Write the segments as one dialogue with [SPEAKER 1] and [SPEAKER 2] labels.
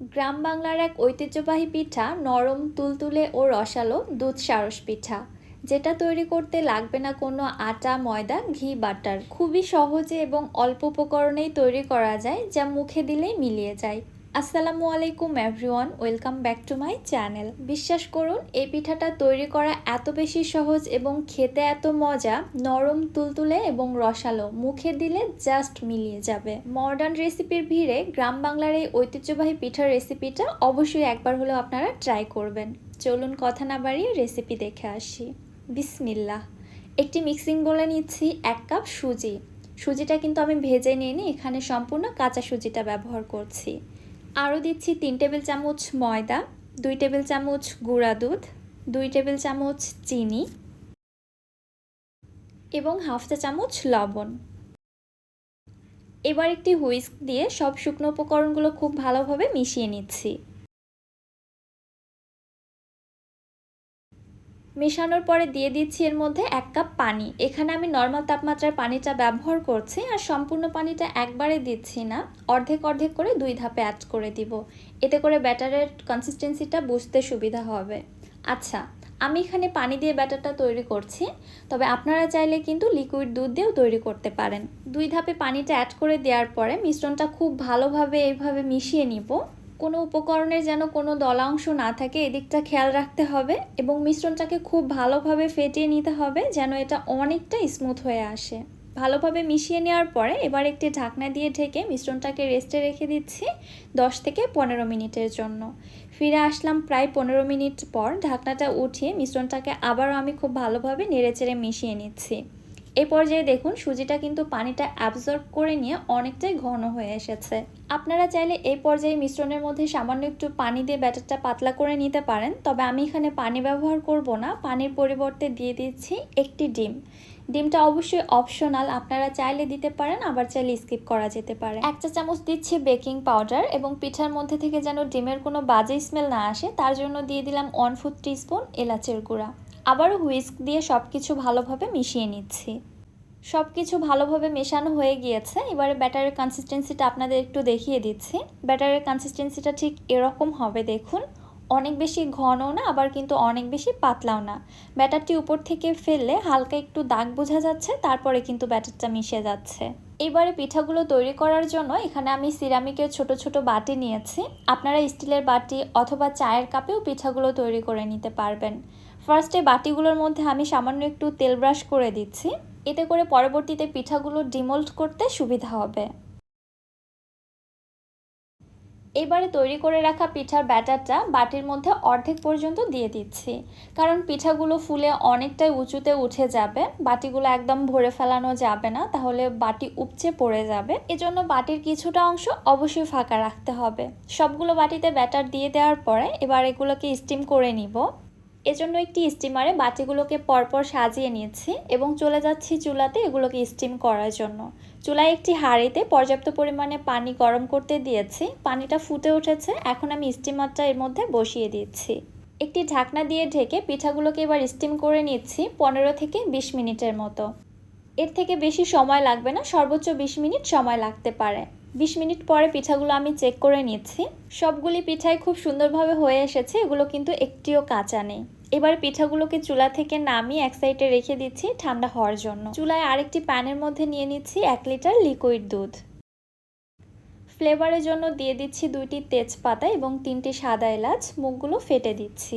[SPEAKER 1] গ্রাম বাংলার এক ঐতিহ্যবাহী পিঠা, নরম, তুলতুলে ও রসালো দুধ সারস পিঠা, যেটা তৈরি করতে লাগবে না কোনো আটা, ময়দা, ঘি, বাটার। খুবই সহজে এবং অল্প উপকরণেই তৈরি করা যায়, যা মুখে দিলেই মিলিয়ে যায়। আসসালামু আলাইকুম everyone, welcome back to my channel. বিশ্বাস করুন, এই পিঠাটা তৈরি করা এত বেশি সহজ এবং খেতে এত মজা, নরম, তুলতুলে এবং রসালো, মুখে দিলে জাস্ট মিলিয়ে যাবে। মডার্ন রেসিপির ভিড়ে গ্রাম বাংলার এই ঐতিহ্যবাহী পিঠার রেসিপিটা অবশ্যই একবার হলেও আপনারা ট্রাই করবেন। চলুন কথা না বাড়িয়ে রেসিপি দেখে আসি। বিসমিল্লাহ। একটি মিক্সিং বলে নিচ্ছি এক কাপ সুজি। সুজিটা কিন্তু আমি ভেজে নিয়ে এখানে সম্পূর্ণ কাঁচা সুজিটা ব্যবহার করছি। আরও দিচ্ছি তিন টেবিল চামচ ময়দা, দুই টেবিল চামচ গুঁড়া দুধ, দুই টেবিল চামচ চিনি এবং হাফ চা চামচ লবণ। এবার একটি হুইস্ক দিয়ে সব শুকনো উপকরণগুলো খুব ভালোভাবে মিশিয়ে নিচ্ছি। মেশানোর পরে দিয়ে দিচ্ছি এর মধ্যে এক কাপ পানি। এখানে আমি নর্মাল তাপমাত্রার পানিটা ব্যবহার করছি আর সম্পূর্ণ পানিটা একবারে দিচ্ছি না। অর্ধেক অর্ধেক করে দুই ধাপে অ্যাড করে দিব। এতে করে ব্যাটারের কনসিস্টেন্সিটা বুঝতে সুবিধা হবে। আচ্ছা আমি এখানে পানি দিয়ে ব্যাটারটা তৈরি করছি। তবে আপনারা চাইলে কিন্তু লিকুইড দুধ দিয়েও তৈরি করতে পারেন। দুই ধাপে পানিটা অ্যাড করে দেওয়ার পরে মিশ্রণটা খুব ভালোভাবে এইভাবে মিশিয়ে নিব। কোনো উপকরণের যেন কোনো দলাংশ না থাকে, এদিকটা খেয়াল রাখতে হবে এবং মিশ্রণটাকে খুব ভালোভাবে ফেটিয়ে নিতে হবে যেন এটা অনেকটা স্মুথ হয়ে আসে। ভালোভাবে মিশিয়ে নেওয়ার পরে এবার একটি ঢাকনা দিয়ে ঢেকে মিশ্রণটাকে রেস্টে রেখে দিচ্ছি দশ থেকে পনেরো মিনিটের জন্য। ফিরে আসলাম প্রায় পনেরো মিনিট পর ঢাকনাটা উঠিয়ে মিশ্রণটাকে আবারও আমি খুব ভালোভাবে নেড়েচেড়ে মিশিয়ে নিচ্ছি। এই পর্যায়ে দেখুন, সুজিটা কিন্তু পানিটা অ্যাবজর্ব করে নিয়ে অনেকটাই ঘন হয়ে এসেছে। আপনারা চাইলে এই পর্যায়ে মিশ্রণের মধ্যে সামান্য একটু পানি দিয়ে ব্যাটারটা পাতলা করে নিতে পারেন, তবে আমি এখানে পানি ব্যবহার করব না, পানির পরিবর্তে দিয়ে দিচ্ছি একটি ডিম। ডিমটা অবশ্যই অপশনাল আপনারা চাইলে দিতে পারেন, আবার চাইলে স্কিপ করা যেতে পারে। এক চা চামচ দিচ্ছি বেকিং পাউডার এবং পিঠার মধ্যে থেকে যেন ডিমের কোনো বাজে স্মেল না আসে, তার জন্য দিয়ে দিলাম ওয়ান ফুট টিস্পুন এলাচের গুঁড়া। আবারও হুইস্ক দিয়ে সব কিছু ভালোভাবে মিশিয়ে নিচ্ছি। সব কিছু ভালোভাবে মেশানো হয়ে গিয়েছে। এবারে ব্যাটারের কনসিস্টেন্সিটা আপনাদের একটু দেখিয়ে দিচ্ছি। ব্যাটারের কনসিস্টেন্সিটা ঠিক এরকম হবে, দেখুন। অনেক বেশি ঘনও না, আবার কিন্তু অনেক বেশি পাতলাও না। ব্যাটারটি উপর থেকে ফেললে হালকা একটু দাগ বোঝা যাচ্ছে, তারপরে কিন্তু ব্যাটারটা মিশে যাচ্ছে। এবারে পিঠাগুলো তৈরি করার জন্য এখানে আমি সিরামিকের ছোট ছোট বাটি নিয়েছি। আপনারা স্টিলের বাটি অথবা চায়ের কাপেও পিঠাগুলো তৈরি করে নিতে পারবেন। ফার্স্টে বাটিগুলোর মধ্যে আমি সামান্য একটু তেল ব্রাশ করে দিচ্ছি। এতে করে পরবর্তীতে পিঠাগুলো ডিমোল্ড করতে সুবিধা হবে। এবারে তৈরি করে রাখা পিঠার ব্যাটারটা বাটির মধ্যে অর্ধেক পর্যন্ত দিয়ে দিচ্ছি। কারণ পিঠাগুলো ফুলে অনেকটাই উঁচুতে উঠে যাবে, বাটিগুলো একদম ভরে ফেলানো যাবে না, তাহলে বাটি উপচে পড়ে যাবে। এজন্য বাটির কিছুটা অংশ অবশ্যই ফাঁকা রাখতে হবে। সবগুলো বাটিতে ব্যাটার দিয়ে দেওয়ার পরে এবার এগুলোকে স্টিম করে নিব। এজন্য একটি স্টিমারে বাটিগুলোকে পরপর সাজিয়ে নিচ্ছি এবং চলে যাচ্ছি চুলাতে এগুলোকে স্টিম করার জন্য। চুলায় একটি হাঁড়িতে পর্যাপ্ত পরিমাণে পানি গরম করতে দিয়েছি। পানিটা ফুটে উঠেছে। এখন আমি স্টিমারটা এর মধ্যে বসিয়ে দিচ্ছি। একটি ঢাকনা দিয়ে ঢেকে পিঠাগুলোকে এবার স্টিম করে নিচ্ছি পনেরো থেকে বিশ মিনিটের মতো। এর থেকে বেশি সময় লাগবে না, সর্বোচ্চ বিশ মিনিট সময় লাগতে পারে। বিশ মিনিট পরে পিঠাগুলো আমি চেক করে নিচ্ছি। সবগুলি পিঠাই খুব সুন্দরভাবে হয়ে এসেছে, এগুলো কিন্তু একটিও কাঁচা নেই। এবার পিঠাগুলোকে চুলা থেকে নামিয়ে এক সাইডে রেখে দিচ্ছি ঠান্ডা হওয়ার জন্য। চুলায় আরেকটি প্যানের মধ্যে নিয়ে নিচ্ছি এক লিটার লিকুইড দুধ। ফ্লেভারের জন্য দিয়ে দিচ্ছি দুইটি তেজপাতা এবং তিনটি সাদা এলাচ। মুখগুলো ফেটে দিচ্ছি।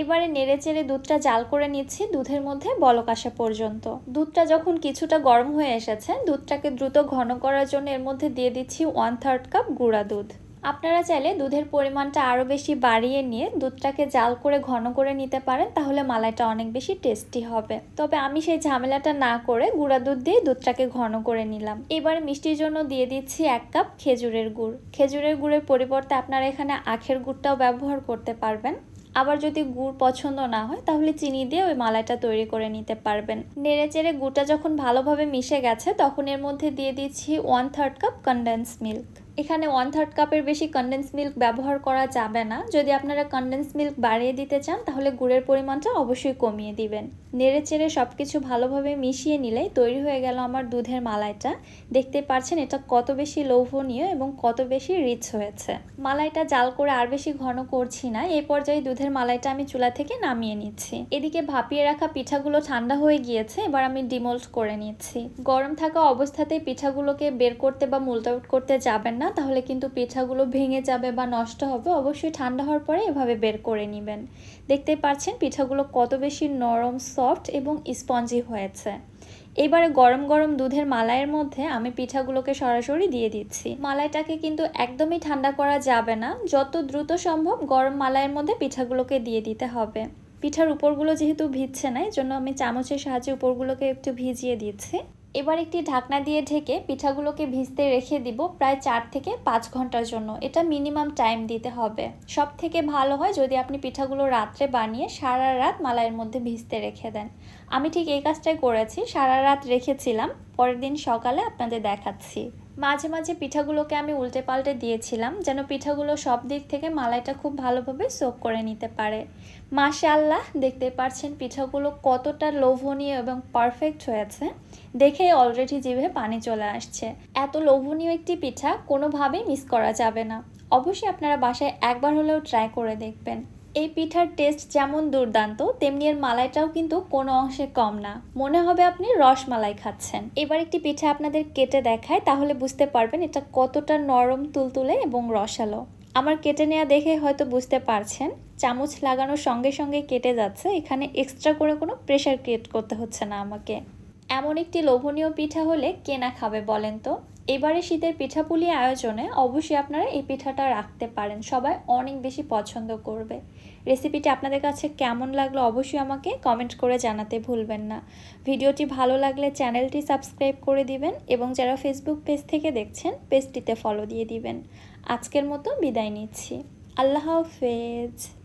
[SPEAKER 1] এবারে নেড়ে চেড়ে দুধটা জাল করে নিচ্ছি দুধের মধ্যে বলক আসা পর্যন্ত। দুধটা যখন কিছুটা গরম হয়ে এসেছে, দুধটাকে দ্রুত ঘন করার জন্য এর মধ্যে দিয়ে দিচ্ছি ওয়ান থার্ড কাপ গুঁড়া দুধ। আপনারা চাইলে দুধের পরিমাণটা আরও বেশি বাড়িয়ে নিয়ে দুধটাকে জাল করে ঘন করে নিতে পারেন, তাহলে মালাইটা অনেক বেশি টেস্টি হবে। তবে আমি সেই ঝামেলাটা না করে গুঁড়া দুধ দিয়ে দুধটাকে ঘন করে নিলাম। এবারে মিষ্টির জন্য দিয়ে দিচ্ছি এক কাপ খেজুরের গুড়। খেজুরের গুড়ের পরিবর্তে আপনারা এখানে আখের গুড়টাও ব্যবহার করতে পারবেন। আবার যদি গুড় পছন্দ না হয়, তাহলে চিনি দিয়ে ওই মালাইটা তৈরি করে নিতে পারবেন। নেড়ে চেড়ে গুড়টা যখন ভালোভাবে মিশে গেছে, তখন এর মধ্যে দিয়ে দিচ্ছি one third cup condense milk এখানে ওয়ান থার্ড কাপের বেশি কন্ডেন্স মিল্ক ব্যবহার করা যাবে না। যদি আপনারা কন্ডেন্স মিল্ক বাড়িয়ে দিতে চান, তাহলে গুড়ের পরিমাণটা অবশ্যই কমিয়ে দিবেন। নেড়ে চেড়ে সব কিছু ভালোভাবে মিশিয়ে নিলে তৈরি হয়ে গেল আমার দুধের মালাইটা। দেখতে পাচ্ছেন এটা কত বেশি লোভনীয় এবং কত বেশি রিচ হয়েছে। মালাইটা জাল করে আর বেশি ঘন করছি না এই পর্যায়ে দুধের মালাইটা আমি চুলা থেকে নামিয়ে নিচ্ছি। এদিকে ভাপিয়ে রাখা পিঠাগুলো ঠান্ডা হয়ে গিয়েছে, এবার আমি ডিমোল্ড করে নিচ্ছি। গরম থাকা অবস্থাতেই পিঠাগুলোকে বের করতে বা মুলটাউট করতে যাবেন না তাহলে কিন্তু পিঠাগুলো ভেঙে যাবে বা নষ্ট হবে, অবশ্যই ঠান্ডা হওয়ার পরে এভাবে বের করে নেবেন। দেখতে পাচ্ছেন পিঠাগুলো কত বেশি নরম, সফট এবং স্পঞ্জি হয়েছে। এবারে গরম গরম দুধের মালাইয়ের মধ্যে আমি পিঠাগুলোকে সরাসরি দিয়ে দিচ্ছি। মালাইটাকে কিন্তু একদমই ঠান্ডা করা যাবে না, যত দ্রুত সম্ভব গরম মালাইয়ের মধ্যে পিঠাগুলোকে দিয়ে দিতে হবে। পিঠার উপরগুলো যেহেতু ভিজছে না এই জন্য আমি চামচের সাহায্যে উপরগুলোকে একটু ভিজিয়ে দিচ্ছি। এবার একটি ঢাকনা দিয়ে ঢেকে পিঠাগুলোকে ভিজতে রেখে দিব প্রায় চার থেকে পাঁচ ঘণ্টার জন্য। এটা মিনিমাম টাইম দিতে হবে। সব থেকে ভালো হয় যদি আপনি পিঠাগুলো রাত্রে বানিয়ে সারা রাত মালাইয়ের মধ্যে ভিজতে রেখে দেন। আমি ঠিক এই কাজটাই করেছি, সারা রাত রেখেছিলাম, পরের দিন সকালে আপনাদের দেখাচ্ছি। মাঝে মাঝে পিঠাগুলোকে আমি উল্টে পাল্টে দিয়েছিলাম যেন পিঠাগুলো সব দিক থেকে মালাইটা খুব ভালোভাবে সোক করে নিতে পারে। মাসে আল্লাহ দেখতে পারছেন পিঠাগুলো কতটা লোভনীয় এবং পারফেক্ট হয়েছে। দেখে অলরেডি জিভে পানি চলে আসছে। এত লোভনীয় একটি পিঠা কোনোভাবেই মিস করা যাবে না। অবশ্যই আপনারা বাসায় একবার হলেও ট্রাই করে দেখবেন। এই পিঠার টেস্ট যেমন দুর্দান্ত, তেমনি এর মালাইটাও কিন্তু কোনো অংশে কম না। মনে হবে আপনি রসমালাই খাচ্ছেন। এবার একটি পিঠা আপনাদের কেটে দেখায়, তাহলে বুঝতে পারবেন এটা কতটা নরম, তুলতুলে এবং রসালো। আমার কেটে নেওয়া দেখে হয়তো বুঝতে পারছেন, চামচ লাগানোর সঙ্গে সঙ্গে কেটে যাচ্ছে, এখানে এক্সট্রা করে কোনো প্রেশার ক্রিয়েট করতে হচ্ছে না আমাকে। এমন একটি লোভনীয় পিঠা হলে কে না খাবে বলেন তো? এবারে শীতের পিঠাপুলি আয়োজনে অবশ্যই আপনারা এই পিঠাটা রাখতে পারেন, সবাই অনেক বেশি পছন্দ করবে। রেসিপিটি আপনাদের কাছে কেমন লাগল অবশ্যই আমাকে কমেন্ট করে জানাতে ভুলবেন না। ভিডিওটি ভালো লাগলে চ্যানেলটি সাবস্ক্রাইব করে দিবেন এবং যারা ফেসবুক পেজ থেকে দেখছেন পেজটিতে ফলো দিয়ে দিবেন। আজকের মতো বিদায় নিচ্ছি। আল্লাহ হাফেজ।